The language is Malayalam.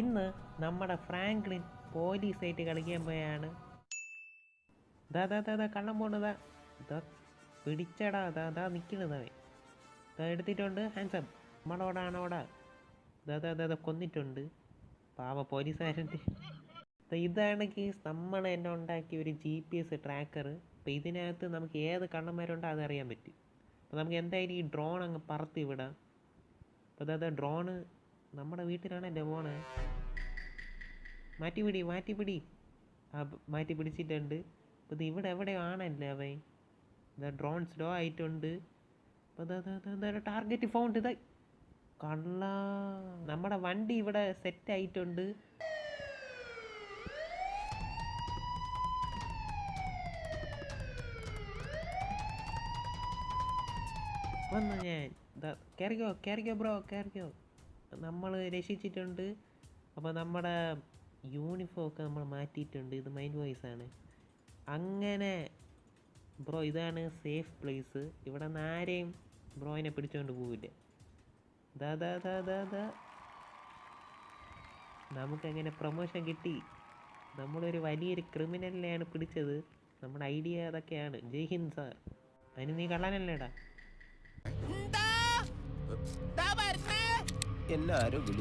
ഇന്ന് നമ്മുടെ ഫ്രാങ്ക്ലിൻ പോലീസായിട്ട് കളിക്കാൻ പോയാണ്. ദാ ദാ ദാ പോണതാ ദാ. പിടിച്ചടാ ദാ ദാ നിൽക്കണതവൻ ദാ എടുത്തിട്ടുണ്ട് ഹാൻസം നമ്മളോടാണ് അവിടെ ദാ ദാ ദാ കൊന്നിട്ടുണ്ട്. പാവ പോലീസുകാരന്റെ. ഇതാണ് കേസ് നമ്മൾ തന്നെ ഉണ്ടാക്കിയ ഒരു ജി പി എസ് ട്രാക്കർ അപ്പോൾ ഇതിനകത്ത് നമുക്ക് ഏത് കള്ളന്മാരുണ്ടോ അതറിയാൻ പറ്റും. അപ്പോൾ നമുക്ക് എന്തായാലും ഈ ഡ്രോൺ അങ്ങ് പറത്തി വിടാം. അപ്പോൾ അതാ ഡ്രോണ് നമ്മുടെ വീട്ടിലാണ് എന്റെ മാറ്റി പിടി മാറ്റി പിടി. ആ മാറ്റി പിടിച്ചിട്ടുണ്ട്. അപ്പോൾ ഇത് ഇവിടെ എവിടെയോ ആണല്ലേ അവൻ? ഇതാ ഡ്രോൺ സ്ലോ ആയിട്ടുണ്ട്. അപ്പോൾ ടാർഗറ്റ് ഫൗണ്ട് ഇതാ കള്ള. നമ്മുടെ വണ്ടി ഇവിടെ സെറ്റ് ആയിട്ടുണ്ട്. വന്നു ഞാൻ. കയറിക്കോ കയറിക്കോ ബ്രോ കയറിക്കോ നമ്മൾ രക്ഷിച്ചിട്ടുണ്ട്. അപ്പോൾ നമ്മുടെ യൂണിഫോം ഒക്കെ നമ്മൾ മാറ്റിയിട്ടുണ്ട്. ഇത് മൈൻഡ് വോയിസ് ആണ്. അങ്ങനെ ബ്രോ ഇതാണ് സേഫ് പ്ലേസ് ഇവിടെ നിന്ന് ആരെയും ബ്രോയിനെ പിടിച്ചുകൊണ്ട് പോവില്ല. ദാ ദാ ദാ ദാ ദാ. നമുക്കങ്ങനെ പ്രൊമോഷൻ കിട്ടി. നമ്മളൊരു വലിയൊരു ക്രിമിനലിനെയാണ് പിടിച്ചത്. നമ്മുടെ ഐഡിയ അതൊക്കെയാണ്. ജയ് സാർ. അതിന് നീ കള്ളനല്ലേടാ? എല്ലാരും